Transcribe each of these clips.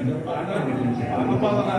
అనుపాదన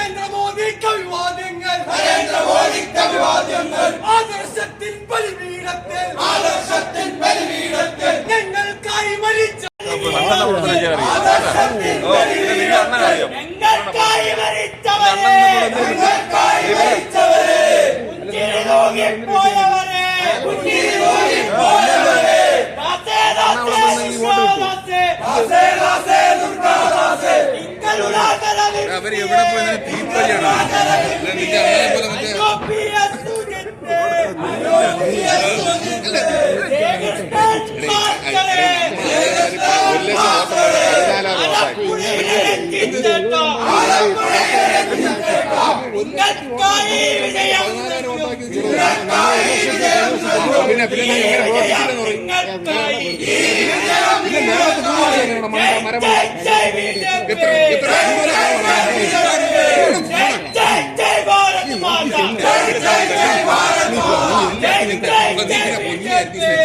പരിപീഡനങ്ങൾ നരേന്ദ്രമോദിക്ക് അഭിവാദ്യങ്ങൾ ആദർശത്തിൻ പരിപീഡനത്തിൽ ആദർശത്തിൻ പരിപീഡനത്തിൽ ഞങ്ങൾക്കായി മരിച്ച ഞങ്ങൾക്കായി മരിച്ചവരെ. ഞങ്ങൾക്കായി മരിച്ചവരെ. പോയവരെ പോയവരെ അവർ എവിടെ പോയി? തീപ്പഴിയാണ് നിന്റെ അങ്ങനെ പോലെ മറ്റേ പിന്നെ പിന്നെ ഞാൻ മരം Thank you.